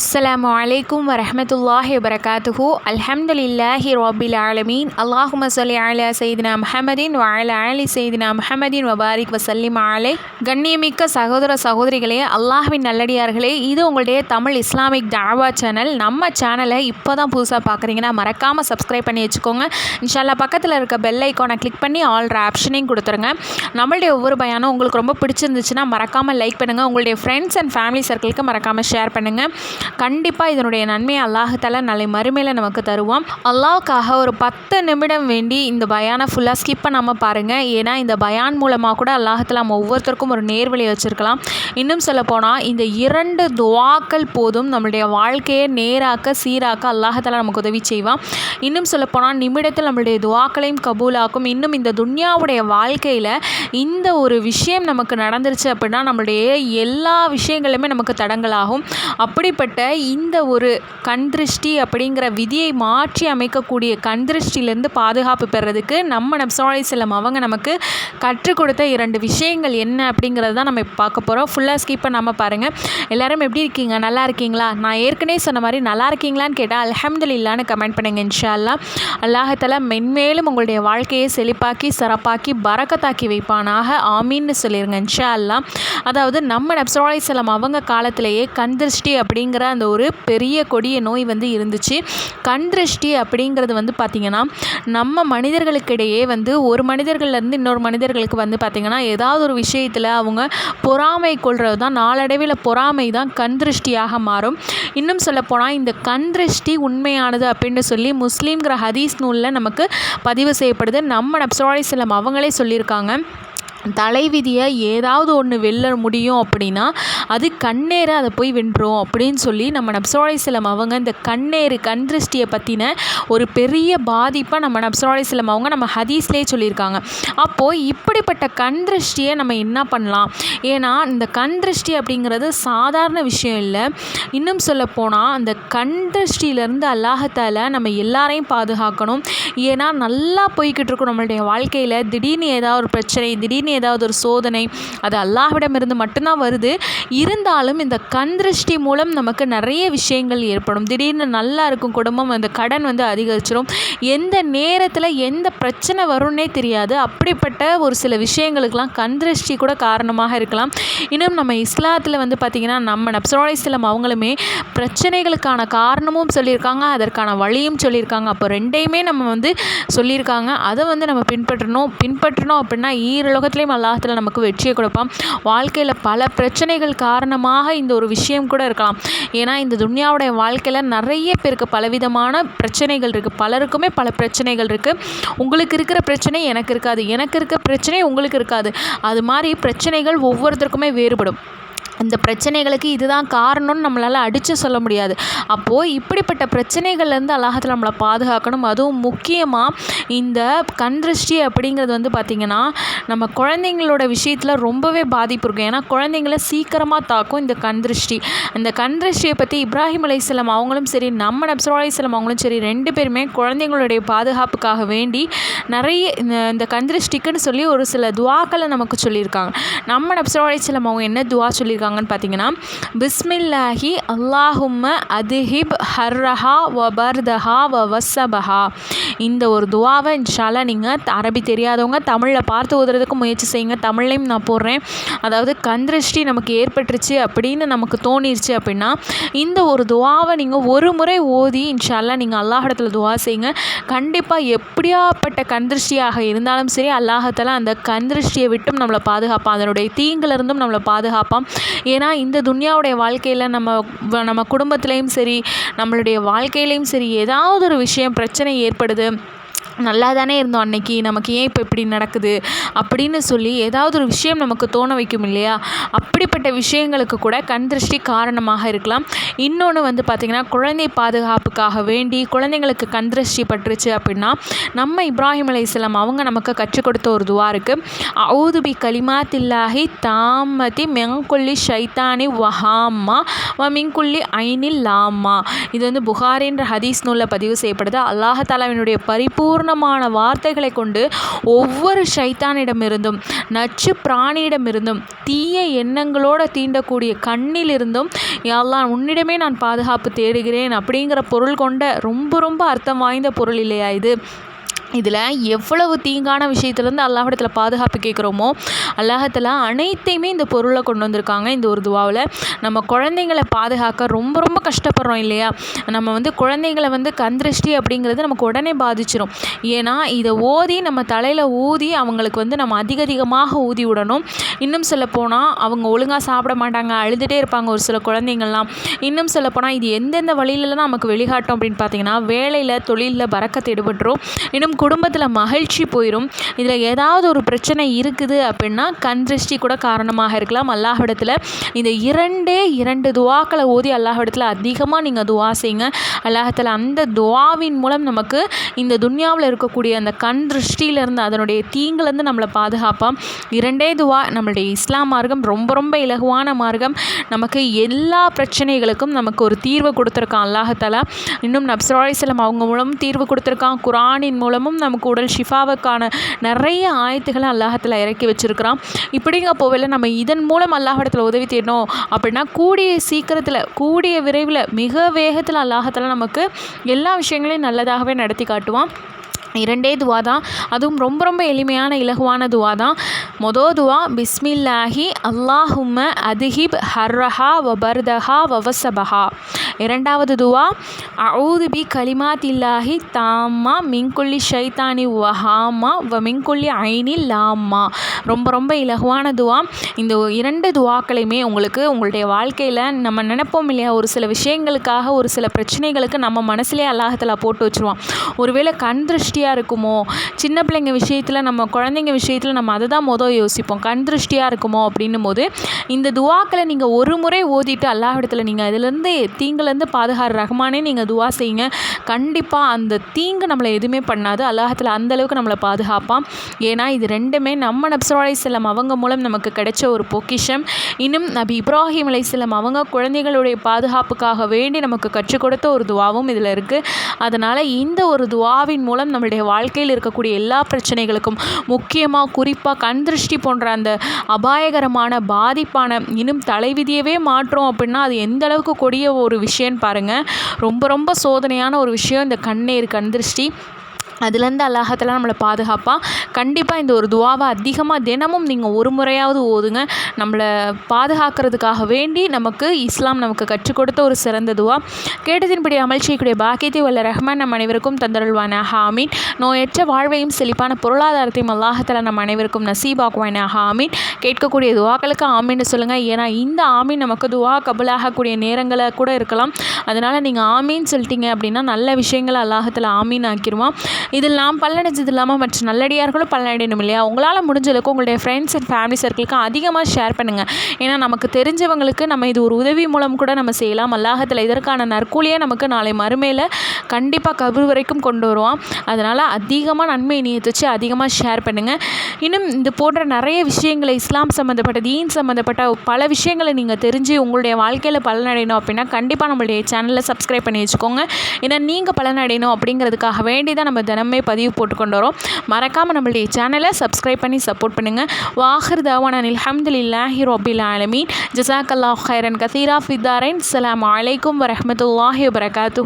அஸ்ஸலாமு அலைக்கும் வரஹமத்துல்லாஹி வபரகாத்துஹு அல்ஹம்துலில்லாஹி ரபில் ஆலமீன் அல்லாஹும சொல்லி அலா சைதினா முஹம்மதின் வஅலா அலி சைதினா முஹம்மதின் வபாரிக் வசல்லிம் ஆலை கண்ணியமிக்க சகோதர சகோதரிகளே அல்லாஹ்வின் நல்லடியார்களே இது உங்களுடைய தமிழ் இஸ்லாமிக் தாவா சேனல் நம்ம சேனலை இப்போ தான் புதுசாக பார்க்குறீங்கன்னா மறக்காமல் சப்ஸ்கிரைப் பண்ணி வச்சுக்கோங்க. இன்ஷால்லா பக்கத்தில் இருக்க பெல் ஐக்கானை கிளிக் பண்ணி ஆல்ற ஆப்ஷனையும் கொடுத்துருங்க. நம்மளுடைய ஒவ்வொரு பயானும் உங்களுக்கு ரொம்ப பிடிச்சிருந்துச்சுன்னா மறக்காமல் லைக் பண்ணுங்கள் உங்களுடைய ஃப்ரெண்ட்ஸ் அண்ட் ஃபேமிலி சர்க்கிளுக்கு மறக்காமல் ஷேர் பண்ணுங்கள் கண்டிப்பாக இதனுடைய நன்மையை அல்லாஹால நாளை மறுமையில் நமக்கு தருவான். அல்லாவுக்காக ஒரு பத்து நிமிடம் வேண்டி இந்த பயானை ஃபுல்லாக ஸ்கிப் பண்ணாமல் பாருங்கள் ஏன்னா இந்த பயான் மூலமாக கூட அல்லாஹத்தில் நம்ம ஒவ்வொருத்தருக்கும் ஒரு நேர்வழி வச்சுருக்கலாம். இன்னும் சொல்லப்போனால் இந்த இரண்டு துவாக்கள் போதும் நம்மளுடைய வாழ்க்கையை நேராக்க சீராக்க அல்லாஹால நமக்கு உதவி செய்வான். இன்னும் சொல்லப்போனால் நிமிடத்தில் நம்மளுடைய துவாக்களையும் கபூலாக்கும். இன்னும் இந்த துன்யாவுடைய வாழ்க்கையில் இந்த ஒரு விஷயம் நமக்கு நடந்துருச்சு அப்படின்னா நம்மளுடைய எல்லா விஷயங்களுமே நமக்கு தடங்களாகும் அப்படிப்பட்ட இந்த ஒரு கண் திருஷ்டி அப்படிங்கிற விதியை மாற்றி அமைக்கக்கூடிய கண் திருஷ்டியிலேருந்து பாதுகாப்பு பெறதுக்கு நம்ம நப்சாலி செல்லம் அவங்க நமக்கு கற்றுக் கொடுத்த இரண்டு விஷயங்கள் என்ன அப்படிங்கிறது தான் நம்ம இப்போ பார்க்க போகிறோம் ஃபுல்லாக ஸ்கிப் பண்ணாமல் பாருங்கள் எல்லோரும் எப்படி இருக்கீங்க? நல்லா இருக்கீங்களா? நான் ஏற்கனவே சொன்ன மாதிரி நல்லா இருக்கீங்களான்னு கேட்டால் அல்ஹம்துலில்லான்னு கமெண்ட் பண்ணுங்கள் இன்ஷா அல்லாஹத்தில் மென்மேலும் உங்களுடைய வாழ்க்கையை செழிப்பாக்கி சிறப்பாக்கி பறக்கத்தாக்கி வைப்பானாக. ஆமீன்னு சொல்லிடுங்க இன்ஷா அல்லா அதாவது நம்ம நப்சராய் செல்லம் அவங்க காலத்திலேயே கண் திருஷ்டி அப்படிங்கிற அந்த ஒரு பெரிய கொடிய நோய் வந்து இருந்துச்சு. கண் திருஷ்டி அப்படிங்கிறது வந்து பார்த்திங்கன்னா நம்ம மனிதர்களுக்கிடையே வந்து ஒரு மனிதர்கள்லேருந்து இன்னொரு மனிதர்களுக்கு வந்து பார்த்திங்கன்னா ஏதாவது ஒரு விஷயத்தில் அவங்க பொறாமை கொள்வது தான் நாளடைவில் பொறாமை தான் கண் திருஷ்டியாக மாறும். இன்னும் சொல்லப்போனால் இந்த கண் திருஷ்டி உண்மையானது அப்படின்னு சொல்லி முஸ்லீம்கிற ஹதீஸ் நூலில் நமக்கு பதிவு செய்யப்படுது. நம்ம நப்சராலி செல்லம் அவங்களே சொல்லியிருக்காங்க. தலைவிதியை ஏதாவது ஒன்று வெல்ல முடியும் அப்படின்னா அது கண்ணேரை அதை போய் வென்றோம் அப்படின்னு சொல்லி நம்ம நப்சோலைசிலம் அவங்க இந்த கண்ணேறு கண் திருஷ்டியை பற்றின ஒரு பெரிய பாதிப்பை நம்ம நப்சோலைசிலம் அவங்க நம்ம ஹதீஸ்லேயே சொல்லியிருக்காங்க. அப்போது இப்படிப்பட்ட கண் திருஷ்டியை நம்ம என்ன பண்ணலாம்? ஏன்னா இந்த கண் திருஷ்டி அப்படிங்கிறது சாதாரண விஷயம் இல்லை. இன்னும் சொல்லப்போனால் அந்த கண் திருஷ்டியிலேருந்து அல்லாஹத்தால் நம்ம எல்லாரையும் பாதுகாக்கணும். ஏன்னா நல்லா போய்கிட்டு இருக்கும் நம்மளுடைய வாழ்க்கையில். திடீர்னு ஏதாவது ஒரு பிரச்சனை திடீர்னு திடீர்னு ஏதாவது ஒரு சோதனை அது அல்லாஹ்விடமிருந்து மட்டும்தான் வருது. இருந்தாலும் இந்த கண் திருஷ்டி மூலம் நமக்கு நிறைய விஷயங்கள் ஏற்படும். திடீர்னு நல்லா இருக்கும் குடும்பம் அந்த கடன் வந்து அதிகரிச்சிடும் எந்த நேரத்தில் எந்த பிரச்சனை வரும்னே தெரியாது. அப்படிப்பட்ட ஒரு சில விஷயங்களுக்கெல்லாம் கண் திருஷ்டி கூட காரணமாக இருக்கலாம். இன்னும் நம்ம இஸ்லாத்தில் வந்து பார்த்திங்கன்னா நம்ம நப்சரோலை இஸ்லாம் அவங்களுமே பிரச்சனைகளுக்கான காரணமும் சொல்லியிருக்காங்க அதற்கான வழியும் சொல்லியிருக்காங்க. அப்போ ரெண்டையுமே நம்ம வந்து சொல்லியிருக்காங்க. அதை வந்து நம்ம பின்பற்றணும் பின்பற்றணும் அப்படின்னா ஈரலோகத்தில் விஷயத்துலேயும் அல்லாஹத்தில் நமக்கு வெற்றியை கொடுப்பான். வாழ்க்கையில் பல பிரச்சனைகள் காரணமாக இந்த ஒரு விஷயம் கூட இருக்கலாம். ஏன்னா இந்த துன்யாவுடைய வாழ்க்கையில் நிறைய பேருக்கு பலவிதமான பிரச்சனைகள் இருக்குது பலருக்குமே பல பிரச்சனைகள் இருக்குது உங்களுக்கு இருக்கிற பிரச்சனை எனக்கு இருக்காது. எனக்கு இருக்க பிரச்சனை உங்களுக்கு இருக்காது. அது மாதிரி பிரச்சனைகள் ஒவ்வொருத்தருக்குமே வேறுபடும். இந்த பிரச்சனைகளுக்கு இதுதான் காரணம்னு நம்மளால் அடித்து சொல்ல முடியாது. அப்போது இப்படிப்பட்ட பிரச்சனைகள்லேருந்து அல்லாஹத்தில் நம்மளை பாதுகாக்கணும். அதுவும் முக்கியமாக இந்த கண் திருஷ்டி அப்படிங்கிறது வந்து பார்த்திங்கன்னா நம்ம குழந்தைங்களோட விஷயத்தில் ரொம்பவே பாதிப்பு இருக்கும். ஏன்னா குழந்தைங்கள சீக்கிரமாக தாக்கும் இந்த கண் திருஷ்டி. இந்த கண் திருஷ்டியை பற்றி இப்ராஹிம் அலையம் அவங்களும் சரி நம்ம நப்சரா அலையம் அவங்களும் சரி ரெண்டு பேருமே குழந்தைங்களுடைய பாதுகாப்புக்காக வேண்டி நிறைய இந்த கண் திருஷ்டிக்குன்னு சொல்லி ஒரு சில துவாக்களை நமக்கு சொல்லியிருக்காங்க. நம்ம நப்சரா அலையம் அவங்க என்ன துவா சொல்லியிருக்காங்க? சொல்லுவாங்கன்னு பார்த்தீங்கன்னா பிஸ்மில்லாஹி அல்லாஹும்ம அதுஹிப் ஹர்ரஹா வபர்தஹா வ வசபஹா இந்த ஒரு துவாவை இன்ஷால்லா நீங்கள் அரபி தெரியாதவங்க தமிழில் பார்த்து ஓதுறதுக்கு முயற்சி செய்யுங்க. தமிழ்லையும் நான் போடுறேன். அதாவது கந்திருஷ்டி நமக்கு ஏற்பட்டுருச்சு அப்படின்னு நமக்கு தோணிருச்சு அப்படின்னா இந்த ஒரு துவாவை நீங்கள் ஒரு முறை ஓதி இன்ஷால்லா நீங்கள் அல்லாஹிடத்தில் துவா செய்யுங்க. கண்டிப்பாக எப்படியாப்பட்ட கந்திருஷ்டியாக இருந்தாலும் சரி அல்லாஹத்தில் அந்த கந்திருஷ்டியை விட்டும் நம்மளை பாதுகாப்பான். அதனுடைய தீங்கிலிருந்தும் நம்மளை பாதுகாப்பான். ஏன்னா இந்த துன்யாவுடைய வாழ்க்கையில் நம்ம நம்ம குடும்பத்துலேயும் சரி நம்மளுடைய வாழ்க்கையிலையும் சரி ஏதாவது ஒரு விஷயம் பிரச்சனை ஏற்படுது நல்லா தானே இருந்தோம் அன்னைக்கு நமக்கு ஏன் இப்போ இப்படி நடக்குது அப்படின்னு சொல்லி ஏதாவது ஒரு விஷயம் நமக்கு தோண வைக்கும் இல்லையா? அப்படிப்பட்ட விஷயங்களுக்கு கூட கண் திருஷ்டி காரணமாக இருக்கலாம். இன்னொன்று வந்து பார்த்திங்கன்னா குழந்தை பாதுகாப்புக்காக வேண்டி குழந்தைங்களுக்கு கண் திருஷ்டி பட்டுருச்சு அப்படின்னா நம்ம இப்ராஹிம் அலி இஸ்லாம் அவங்க நமக்கு கற்றுக் கொடுத்த ஒரு துவா இருக்குது அவுதுபி கலிமாத்தில்லாஹி தாமதி மெங்குள்ளி ஷைத்தானி வஹாமா வ மிங்குள்ளி ஐனில் லாமா இது வந்து புகாரின்ற ஹதீஸ் நூலில் பதிவு செய்யப்படுது. அல்லாஹாலாவினுடைய பரிபூர்ண பூர்ணமான வார்த்தைகளை கொண்டு ஒவ்வொரு சைத்தானிடமிருந்தும் நச்சு பிராணியிடமிருந்தும் தீய எண்ணங்களோடு தீண்டக்கூடிய கண்ணிலிருந்தும் யாழ்லாம் உன்னிடமே நான் பாதுகாப்பு தேடுகிறேன் அப்படிங்கிற பொருள் கொண்ட ரொம்ப ரொம்ப அர்த்தம் வாய்ந்த பொருள் இல்லையா இது? இதில் எவ்வளவு தீங்கான விஷயத்துலேருந்து அல்லாஹிடத்தில் பாதுகாப்பு கேட்குறோமோ அல்லாஹத்தில் அனைத்தையுமே இந்த பொருளை கொண்டு வந்திருக்காங்க இந்த ஒரு துவாவில். நம்ம குழந்தைங்களை பாதுகாக்க ரொம்ப ரொம்ப கஷ்டப்படுறோம் இல்லையா? நம்ம வந்து குழந்தைங்களை வந்து கந்திருஷ்டி அப்படிங்கிறது நமக்கு உடனே பாதிச்சிடும் ஏன்னா இதை ஓதி நம்ம தலையில் ஊதி அவங்களுக்கு வந்து நம்ம அதிக அதிகமாக ஊதி விடணும். இன்னும் சொல்ல போனால் அவங்க ஒழுங்காக சாப்பிட மாட்டாங்க அழுதுகிட்டே இருப்பாங்க ஒரு சில குழந்தைங்கள்லாம். இன்னும் சொல்ல போனால் இது எந்தெந்த வழியிலலாம் நமக்கு வெளிகாட்டும் அப்படின்னு பார்த்தீங்கன்னா வேலையில் தொழிலில் பறக்கத்தை ஈடுபட்டுரும். இன்னும் குடும்பத்தில் மகிழ்ச்சி போயிடும் இதில் ஏதாவது ஒரு பிரச்சனை இருக்குது அப்படின்னா கண் திருஷ்டி கூட காரணமாக இருக்கலாம். அல்லாஹிடத்தில் இந்த இரண்டே இரண்டு துவாக்களை ஓதி அல்லாஹிடத்தில் அதிகமாக நீங்கள் துவா செய்யுங்க அல்லாஹத்தில் அந்த துவாவின் மூலம் நமக்கு இந்த துன்யாவில் இருக்கக்கூடிய அந்த கண் திருஷ்டியிலேருந்து அதனுடைய தீங்குலேருந்து நம்மளை பாதுகாப்பாம். இரண்டே துவா நம்மளுடைய இஸ்லாம் மார்க்கம் ரொம்ப ரொம்ப இலகுவான மார்க்கம். நமக்கு எல்லா பிரச்சனைகளுக்கும் நமக்கு ஒரு தீர்வு கொடுத்துருக்கான் அல்லாஹத்தாலா இன்னும் நப்சராலிஸ்லம் அவங்க மூலமும் தீர்வு கொடுத்துருக்கான். குரானின் மூலமும் தினமும் நமக்கு உடல் ஷிஃபாவுக்கான நிறைய ஆயத்துகளை அல்லாஹத்தில் இறக்கி வச்சுருக்கிறான். இப்படிங்க போவில் நம்ம இதன் மூலம் அல்லாஹிடத்தில் உதவி தேடணும் அப்படின்னா கூடிய சீக்கிரத்தில் கூடிய விரைவில் மிக வேகத்தில் அல்லாஹத்தில் நமக்கு எல்லா விஷயங்களையும் நல்லதாகவே நடத்தி காட்டுவான். இரண்டே துவா தான். அதுவும் ரொம்ப ரொம்ப எளிமையான இலகுவான துவா தான். மொதல் துவா பிஸ்மில்லாஹி அல்லாஹும்ம அதிஹிப் ஹர்ரஹா வபர்தஹா வவசபஹா. இரண்டாவது துவா அவுது பி கலிமாத்தில்லாஹி தாம்மா மிங்குள்ளி ஷைத்தானி வஹாமா வ மிங்குள்ளி ஐனி லாம்மா. ரொம்ப ரொம்ப இலகுவான துவா. இந்த இரண்டு துவாக்களையுமே உங்களுக்கு உங்களுடைய வாழ்க்கையில் நம்ம நினைப்போம் இல்லையா? ஒரு சில விஷயங்களுக்காக ஒரு சில பிரச்சனைகளுக்கு நம்ம மனசுலேயே அல்லாஹத்தில் போட்டு வச்சுருவோம் ஒருவேளை கண் திருஷ்டி திருஷ்டியாக இருக்குமோ? சின்ன பிள்ளைங்க விஷயத்தில் நம்ம குழந்தைங்க விஷயத்தில் நம்ம அதை தான் மொதல் யோசிப்போம். கண் திருஷ்டியாக இருக்குமோ அப்படின்னும் போது இந்த துவாக்களை நீங்கள் ஒரு முறை ஓதிட்டு அல்லாஹிடத்தில் நீங்கள் அதுலேருந்து தீங்குலேருந்து பாதுகார் ரஹ்மானே நீங்கள் துவா செய்யுங்க. கண்டிப்பாக அந்த தீங்கு நம்மளை எதுவுமே பண்ணாது. அல்லாஹத்தில் அந்தளவுக்கு நம்மளை பாதுகாப்பான். ஏன்னா இது ரெண்டுமே நம்ம நப்சராலை செல்லம் அவங்க மூலம் நமக்கு கிடைச்ச ஒரு பொக்கிஷம். இன்னும் நபி இப்ராஹிம் அலைசல்லம் அவங்க குழந்தைகளுடைய பாதுகாப்புக்காக வேண்டி நமக்கு கற்றுக் கொடுத்த ஒரு துவாவும் இதில் இருக்குது அதனால் இந்த ஒரு துவாவின் மூலம் நம்ம நம்மளுடைய வாழ்க்கையில் இருக்கக்கூடிய எல்லா பிரச்சனைகளுக்கும் முக்கியமாக குறிப்பாக கண் திருஷ்டி போன்ற அந்த அபாயகரமான பாதிப்பான இன்னும் தலைவிதியவே மாற்றோம் அப்படின்னா அது எந்த அளவுக்கு கொடிய ஒரு விஷயம்னு பாருங்கள் ரொம்ப ரொம்ப சோதனையான ஒரு விஷயம் இந்த கண்ணீர் கண் திருஷ்டி. அதுலேருந்து அல்லாஹத்தெல்லாம் நம்மளை பாதுகாப்பான் கண்டிப்பாக இந்த ஒரு துவாவை அதிகமாக தினமும் நீங்கள் ஒரு முறையாவது ஓதுங்க. நம்மளை பாதுகாக்கிறதுக்காக வேண்டி நமக்கு இஸ்லாம் நமக்கு கற்றுக் கொடுத்த ஒரு சிறந்த துவா. கேட்டதின்படி அமல் செய்யக்கூடிய பாக்கியத்தை உள்ள ரஹ்மான் நம் அனைவருக்கும் தந்தருள்வான ஹாமீன் நோயற்ற வாழ்வையும் செழிப்பான பொருளாதாரத்தையும் அல்லாஹத்தில் நம் அனைவருக்கும் நசீபாக்குவான ஹாமீன் கேட்கக்கூடிய துவாக்களுக்கு ஆமீன்னு சொல்லுங்கள் ஏன்னா இந்த ஆமீன் நமக்கு துவா கபலாகக்கூடிய நேரங்களை கூட இருக்கலாம். அதனால் நீங்கள் ஆமீன் சொல்லிட்டீங்க அப்படின்னா நல்ல விஷயங்களை அல்லாஹத்தில் ஆமீன் ஆக்கிடுவான் இதில் நாம் பல்லடைஞ்சது இல்லாமல் மற்ற நல்லடியார்களும் பல்லடையணும் இல்லையா? உங்களால் முடிஞ்சளவுக்கு உங்களுடைய ஃப்ரெண்ட்ஸ் அண்ட் ஃபேமிலி சர்க்கிளுக்கு அதிகமாக ஷேர் பண்ணுங்கள் ஏன்னா நமக்கு தெரிஞ்சவங்களுக்கு நம்ம இது ஒரு உதவி மூலம் கூட நம்ம செய்யலாம். அல்லாஹத்தில் இதற்கான நற்கூலியை நமக்கு நாளை மறுமையில் கண்டிப்பாக கபர் வரைக்கும் கொண்டு வருவான். அதனால் அதிகமாக நன்மை நீயத்தை வச்சு அதிகமாக ஷேர் பண்ணுங்கள் இன்னும் இது போன்ற நிறைய விஷயங்களை இஸ்லாம் சம்மந்தப்பட்ட தீன் சம்மந்தப்பட்ட பல விஷயங்களை நீங்கள் தெரிஞ்சு உங்களுடைய வாழ்க்கையில் பலனடையணும் அப்படின்னா கண்டிப்பாக நம்மளுடைய சேனலில் சப்ஸ்கிரைப் பண்ணி வச்சுக்கோங்க. ஏன்னா நீங்கள் பலனடையணும் அப்படிங்கிறதுக்காக வேண்டி தான் நம்ம தினம் தினமே பதிவு போட்டுக்கொண்டு வரோம். மறக்காமல் நம்மளுடைய சேனலை சப்ஸ்கிரைப் பண்ணி சப்போர்ட் பண்ணுங்கள் வாஹர் தவான் அலமதுல்லாஹி ரொபில் ஆலமீன் ஜசாக் அல்லாஹ் ஹைரன் கசீரா ஃபிதாரைன் அலாம் வலைக்கம் வரமத்துல்லாஹி வரகாத்து